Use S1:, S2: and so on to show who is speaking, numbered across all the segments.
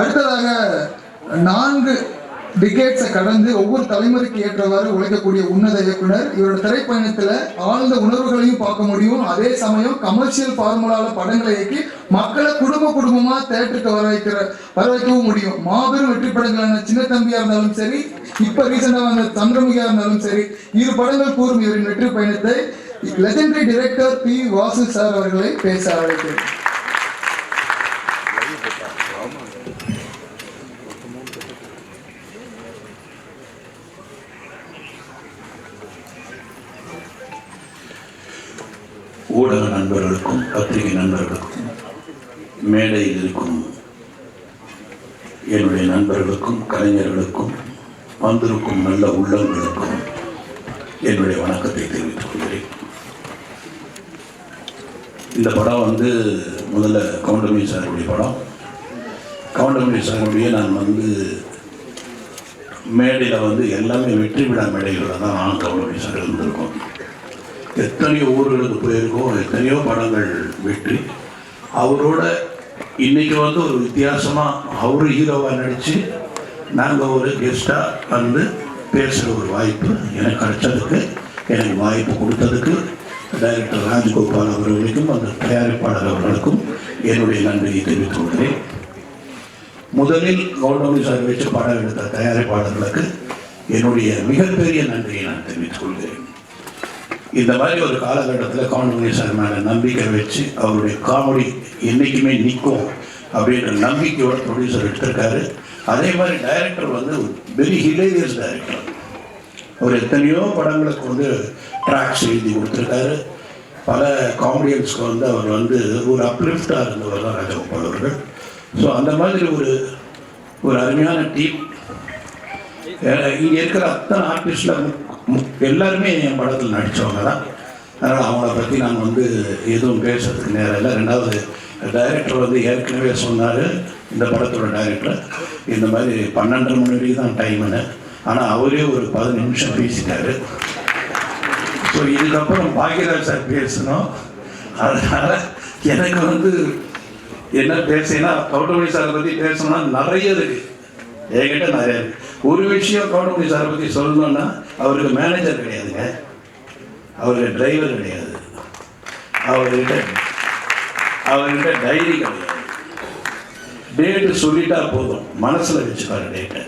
S1: அடுத்ததாக நான்கு டிகேட்ஸை கடந்து ஒவ்வொரு தலைமுறைக்கு ஏற்றவாறு உழைக்கக்கூடிய உன்னத இயக்குனர். இவரோட திரைப்பயணத்துல ஆழ்ந்த உணர்வுகளையும் பார்க்க முடியும். அதே சமயம் கமர்ஷியல் ஃபார்முலால படங்களை இயக்கி மக்களை குடும்ப குடும்பமா தேட்டருக்கு வர வைக்கிற வர வைக்கவும் முடியும். மாபெரும் வெற்றி படங்களான சின்ன தம்பியா இருந்தாலும் சரி இப்ப ரீசெண்டா வந்த சந்திரமுகியா இருந்தாலும் சரி இரு படங்கள் கூறும் இவரின் வெற்றி பயணத்தை legendary director P Vasu sir அவர்களை பேச அழைக்கிறேன்.
S2: ஊடக நண்பர்களுக்கும் பத்திரிகை நண்பர்களுக்கும் மேடையில் இருக்கும் என்னுடைய நண்பர்களுக்கும் கலைஞர்களுக்கும் வந்திருக்கும் நல்ல உள்ளங்களுக்கும் என்னுடைய வணக்கத்தை தெரிவித்துக் கொள்கிறேன். இந்த படம் வந்து முதல்ல கவுண்டமணி சாருடைய படம். கவுண்டமணி சாருடைய நான் வந்து மேடையில் வந்து எல்லாமே வெற்றி விழா மேடைகளில் தான் நான் கவுண்டமணி சார் இருந்திருக்கோம். எத்தனையோ ஊர்களுக்கு போயிருக்கோம் எத்தனையோ படங்கள் வெற்றி. அவரோட இன்னைக்கு வந்து ஒரு வித்தியாசமாக அவர் ஹீரோவாக நடித்து நாங்கள் ஒரு கெஸ்ட்டாக வந்து பேசுகிற ஒரு வாய்ப்பு எனக்கு கிடைச்சதுக்கு எனக்கு வாய்ப்பு கொடுத்ததுக்கு டைரக்டர் ராஜகோபால் அவர்களுக்கும் அந்த தயாரிப்பாளர் அவர்களுக்கும் என்னுடைய நன்றியை தெரிவித்துக் கொள்கிறேன். முதலில் கௌதமி சார் வச்சு படம் எடுத்த தயாரிப்பாளர்களுக்கு என்னுடைய மிகப்பெரிய நன்றியை நான் தெரிவித்துக் கொள்கிறேன். இந்த மாதிரி ஒரு காலகட்டத்தில் கவுண்டமணி சார் மேலே நம்பிக்கை வச்சு அவருடைய காமெடி என்றைக்குமே நிற்கும் அப்படின்ற நம்பிக்கையோட ப்ரொடியூசர் எடுத்திருக்காரு. அதே மாதிரி டைரக்டர் வந்து வெரி ஹிலேரியஸ் டைரக்டர் அவர் எத்தனையோ படங்களுக்கு வந்து ட்ராக்ஸ் எழுதி கொடுத்துருக்காரு. பல காமெடியன்ஸ்க்கு வந்து அவர் வந்து ஒரு அப்லிஃப்டாக இருந்தவர் தான் ராஜகோபால் அவர்கள். ஸோ அந்த மாதிரி ஒரு ஒரு அருமையான டீம் இங்கே இருக்கிற அத்தனை ஆர்டிஸ்டில் எல்லாருமே என் படத்தில் நடித்தவங்க தான் அதனால் அவங்கள பற்றி நான் வந்து எதுவும் பேசுறதுக்கு நேரம் இல்லை. ரெண்டாவது டைரக்டர் வந்து ஏற்கனவே சொன்னார் இந்த படத்தோட டைரக்டர் இந்த மாதிரி பன்னெண்டரை மணி வரைக்கும் தான் டைமுன்னு ஆனால் அவரே ஒரு பதினஞ்சு நிமிஷம் பேசிட்டாரு. ஸோ இதுக்கப்புறம் பாக்யராஜ் சார் பேசணும். அதனால் எனக்கு வந்து என்ன பேசினா கவுண்டமணி சார் பற்றி பேசணும்னா நிறைய இருக்குது என்கிட்ட நிறைய இருக்குது ஒரு விஷயம் கவர்மெண்ட் சாரை பற்றி சொல்லணும்னா அவருக்கு மேனேஜர் கிடையாதுங்க. அவருக்கு டிரைவர் கிடையாது. அவர்கிட்ட அவர்கிட்ட டைரி கிடையாது. டேட்டு சொல்லிட்டா போதும். மனசில் வச்சுப்பாரு டேட்டை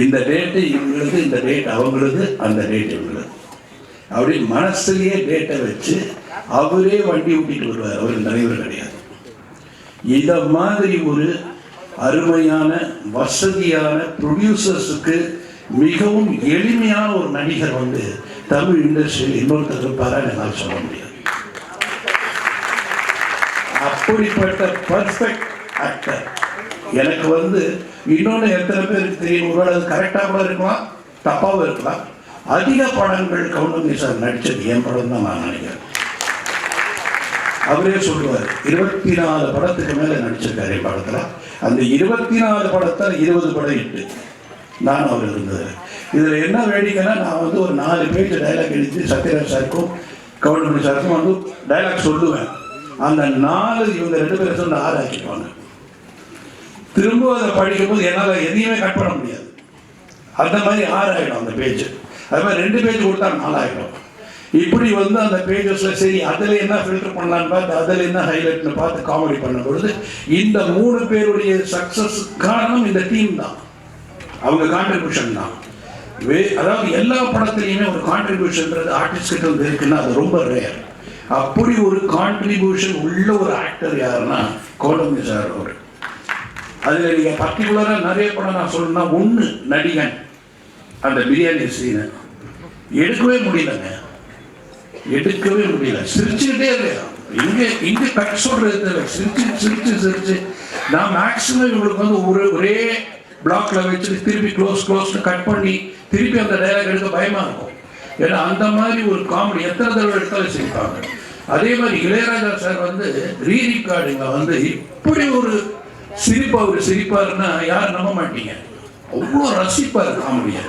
S2: இந்த டேட்டு இவங்களுக்கு இந்த டேட் அவங்களுக்கு அந்த டேட் இவங்களுக்கு அப்படி மனசுலேயே டேட்டை வச்சு அவரே வண்டி ஓட்டிட்டு வருவார். அவர் டிரைவர் கிடையாது. இந்த மாதிரி ஒரு அருமையான வசதியான ப்ரொடியூசர்ஸுக்கு மிகவும் எளிமையான ஒரு நடிகர் வந்து தமிழ் இண்டஸ்ட்ரியில் இன்னொருத்தர் இருப்பாரா என்னால் சொல்ல முடியாது. அப்படிப்பட்ட பர்ஃபெக்ட் ஆக்டர் எனக்கு வந்து இன்னொன்று எத்தனை பேருக்கு தெரியும்? ஒருவேளை அது கரெக்டாக கூட இருக்கலாம் தப்பாகவும் இருக்கலாம். அதிக படங்கள் கவுண்டமணி சார் நடித்தது என் படம் தான் நான் நினைக்கிறேன். அவரே சொல்லுவார் இருபத்தி நாலு படத்துக்கு மேலே நடிச்சிருக்காரு என் படத்தில். அந்த இருபத்தி நாலு படத்தில் இருபது படம் இட்டு நான் அவர் இருந்தது இதில் என்ன வேடிக்கைன்னா நான் வந்து ஒரு நாலு பேஜ் டைலாக் எழுதி சத்யராஜ் சாருக்கும் கவுண்டமணி சாருக்கும் வந்து டைலாக் சொல்லுவேன். அந்த நாலு இவங்க ரெண்டு பேரும் சொன்ன ஆறு ஆக்கிடுவாங்க திரும்ப அதை படிக்கும்போது என்னால் எதையுமே கட் பண்ண முடியாது. அந்த மாதிரி ஆறு ஆகிடும் அந்த பேஜ். அது மாதிரி ரெண்டு பேஜ் கொடுத்தா நாலாயிடும். இப்படி வந்து அந்த பேஜஸ்ல சரி அதில் என்ன ஃபில்டர் பண்ணலான்னு பார்த்து அதில் என்ன ஹைலைட்னு பார்த்து காமெடி பண்ணும் பொழுது இந்த மூணு பேருடைய சக்சஸ் காரணம் இந்த டீம் தான். அவங்க கான்ட்ரிபியூஷன் தான். வே அதாவது எல்லா படத்துலையுமே ஒரு கான்ட்ரிபியூஷன்ன்றது ஆர்டிஸ்ட் கிட்ட வந்து இருக்குன்னா அது ரொம்ப ரேர் அப்படி ஒரு கான்ட்ரிபியூஷன் உள்ள ஒரு ஆக்டர் யாருன்னா கோலம்பி சார் அவர். அதில் நீங்கள் பர்டிகுலராக நிறைய படம் நான் சொல்லணும்னா ஒன்று நடிகன் அந்த பிரியாணி சீனை எடுக்கவே முடியலங்க. எடுக்கவே முடியல. சிரிச்சுக்கிட்டே இல்லையா இங்கே இங்கே கட் சொல்றது தெரியல. சிரிச்சு சிரிச்சு சிரிச்சு. நான் மேக்சிமம் இவங்களுக்கு வந்து ஒரு ஒரே பிளாக்ல வச்சு திருப்பி க்ளோஸ் க்ளோஸ்னு கட் பண்ணி திருப்பி அந்த டைலாக் எடுக்க பயமா இருக்கும். ஏன்னா அந்த மாதிரி ஒரு காமெடி எத்தனை தடவை எடுத்தாலும் சிரிப்பாங்க. அதே மாதிரி இளையராஜா சார் வந்து ரீ ரெக்கார்டிங்க வந்து இப்படி ஒரு சிரிப்பா ஒரு சிரிப்பாருன்னா யாரும் நம்ப மாட்டீங்க. அவ்வளோ ரசிப்பார் காமெடியை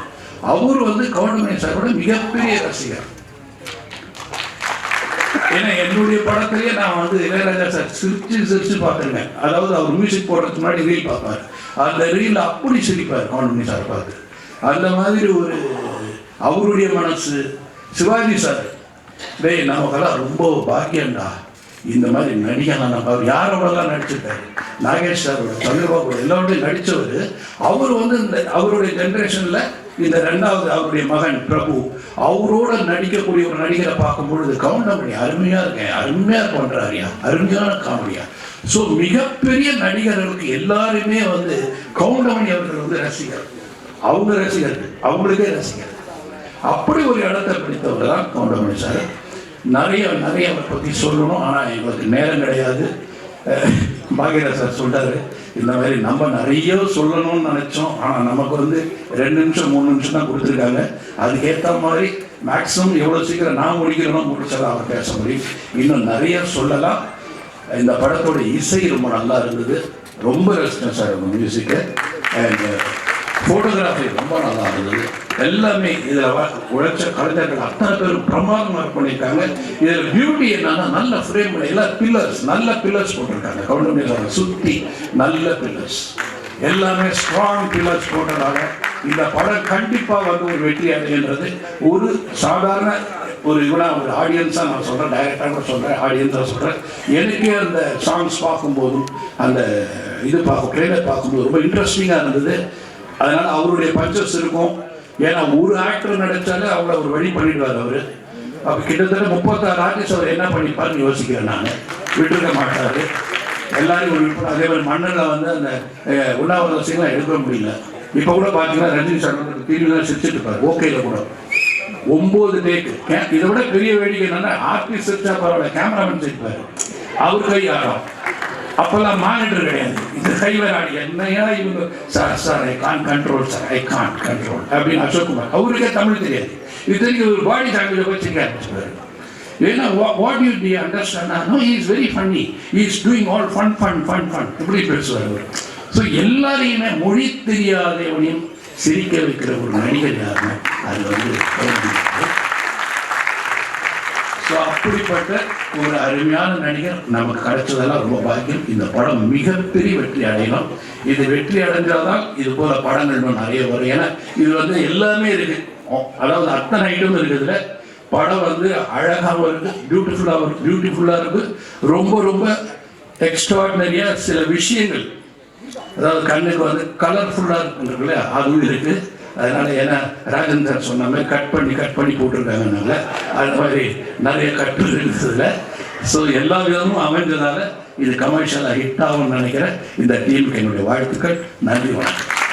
S2: அவர் வந்து கவுண்டமணி சாரோட மிகப்பெரிய ரசிகர். ஏன்னா என்னுடைய படத்திலேயே நான் வந்து இளையராஜா சார் சிரிச்சு சிரிச்சு பார்த்துருக்கேன். அதாவது அவர் மியூசிக் போடுறதுக்கு முன்னாடி ரீல் பார்ப்பார். அந்த ரீல் அப்படி சிரிப்பார் கவுண்டமணி சார் பார்த்து. அந்த மாதிரி ஒரு அவருடைய மனசு. சிவாஜி சார் டேய் நமக்கெல்லாம் ரொம்ப பாக்கியம்டா. இந்த மாதிரி நடிகலாம் நம்ம அவர் யாரோடலாம் நடிச்சிருக்காரு? நாகேஷ் சாரோட சந்திரபாபு எல்லாரோடையும் நடித்தவர் அவர் வந்து இந்த அவருடைய ஜென்ரேஷனில் இந்த ரெண்டாவது அவருடைய மகன் பிரபு. அவரோட நடிக்கக்கூடிய ஒரு நடிகரை பார்க்கும் பொழுது கவுண்டமணி அருமையாக இருக்கேன் அருமையாக பண்ணுறாருயா அருமையான காமெடியா? ஸோ மிகப்பெரிய நடிகர்களுக்கு எல்லாருமே வந்து கவுண்டமணி அவர்கள் வந்து ரசிகர். அவங்க ரசிகர்கள் அவங்களுக்கே ரசிகர். அப்படி ஒரு இடத்தை பிடித்தவர் தான் கவுண்டமணி சார். நிறைய நிறைய அவரை பற்றி சொல்லணும். ஆனால் எங்களுக்கு நேரம் கிடையாது. அஹ் பாக்யராஜ் சார் சொல்கிறாரு இந்த மாதிரி நம்ம நிறைய சொல்லணும்னு நினைச்சோம். ஆனால் நமக்கு வந்து ரெண்டு நிமிஷம் மூணு நிமிஷம் தான் கொடுத்துருக்காங்க. அதுக்கேற்ற மாதிரி மேக்ஸிமம் எவ்வளோ சீக்கிரம் நான் முடிக்கிறோமோ முடிச்சாலும் அவர் பேச முடியும். இன்னும் நிறைய சொல்லலாம். இந்த படத்தோட இசை ரொம்ப நல்லா இருந்தது. ரொம்ப ரசித்தேன் சார் உங்கள் மியூசிக்கை அண்ட் ஃபோட்டோகிராஃபி ரொம்ப நல்லா இருந்தது. எல்லாமே இதில் உழைச்ச கலைஞர்கள் அத்தனை பேரும் பிரமாதமாக பண்ணியிருக்காங்க. இதில் பியூட்டி என்னன்னா நல்ல ஃப்ரேம் எல்லாம் பில்லர்ஸ் நல்ல பில்லர்ஸ் போட்டிருக்காங்க. கவுண்டமணியில் சுற்றி நல்ல பில்லர்ஸ் எல்லாமே ஸ்ட்ராங் பில்லர்ஸ் போட்டதால இந்த படம் கண்டிப்பாக வந்து ஒரு வெற்றி அடைகின்றது ஒரு சாதாரண ஒரு இவனா ஒரு ஆடியன்ஸாக நான் சொல்கிறேன் டைரக்டாக சொல்கிறேன் ஆடியன்ஸாக சொல்கிறேன் எனக்கே அந்த சாங்ஸ் பார்க்கும்போதும் அந்த இது பார்க்கும் ட்ரெயிலர் பார்க்கும்போது ரொம்ப இன்ட்ரெஸ்டிங்காக இருந்தது. அதனால் அவருடைய பஞ்சஸ் இருக்கும். ஏன்னா ஒரு ஆக்டர் நடித்தாலே அவங்கள ஒரு வழி பண்ணிடுவார் அவர். அப்போ கிட்டத்தட்ட முப்பத்தாறு ஆர்டிஸ்ட் அவர் என்ன பண்ணிப்பார்னு யோசிக்கிறேன் நான். விட்டுருக்க மாட்டார். எல்லாரையும் ஒரு விருப்பம் அதே மாதிரி மண்ணில் வந்து அந்த உண்ணாவிரத சீன்லாம் எடுக்க முடியல. இப்போ கூட பார்த்தீங்கன்னா ரஜினி சார் வந்து டிவிலாம் சிரிச்சிட்டு இருப்பார். ஓகேல கூட. ஒன்பது டேக்கு இதை விட பெரிய வேடிக்கை என்னன்னா ஆர்டிஸ்ட் சிரிச்சா பரவாயில்ல கேமராமேன் சிரிப்பாரு. அவர் கை ஆடும் அப்போல்லாம் மானிட்டர் கிடையாது. இந்த கைவர் ஆடி என்னையா இவங்க? Sir sir I can control sir I can control அப்படின்னு அசோக்குமார். அவருக்கே தமிழ் தெரியாது. இது தெரியும் ஒரு பாடி லாங்குவேஜை வச்சு ஏன்னா what you the understand no is very funny is doing all fun fun fun fun இப்படி பேசுவார் அவர். ஸோ எல்லாரையுமே மொழி தெரியாதவனையும் சிரிக்க வைக்கிற ஒரு நடிகர் யாருன்னா அது வந்து ஸோ அப்படிப்பட்ட ஒரு அருமையான நடிகர் நமக்கு கிடைச்சதெல்லாம் ரொம்ப பாக்கியம். இந்த படம் மிகப்பெரிய வெற்றி அடையணும். இது வெற்றி அடைஞ்சால்தான் இது போல படங்கள் இன்னும் நிறைய வரும். ஏன்னா இது வந்து எல்லாமே இருக்கு. அதாவது அத்தனை ஐட்டம் இருக்குதுல. படம் வந்து அழகாகவும் இருக்கு பியூட்டிஃபுல்லாகவும் இருக்கு பியூட்டிஃபுல்லாக இருக்கு. ரொம்ப ரொம்ப எக்ஸ்ட்ராடினரியாக சில விஷயங்கள். அதாவது கண்ணுக்கு வந்து கலர்ஃபுல்லாக இருக்குல்ல அதுவும் இருக்குது அதனால ஏன்னா ராஜேந்திரன் சொன்ன மாதிரி கட் பண்ணி கட் பண்ணி போட்டிருக்காங்கனால அது மாதிரி நிறைய கட்டுகள் இருந்ததுல ஸோ எல்லா விதமும் அமைஞ்சதால இது கமர்ஷியலாக ஹிட் ஆகும்னு நினைக்கிறேன். இந்த டீமுக்கு என்னுடைய வாழ்த்துக்கள். நன்றி வணக்கம்.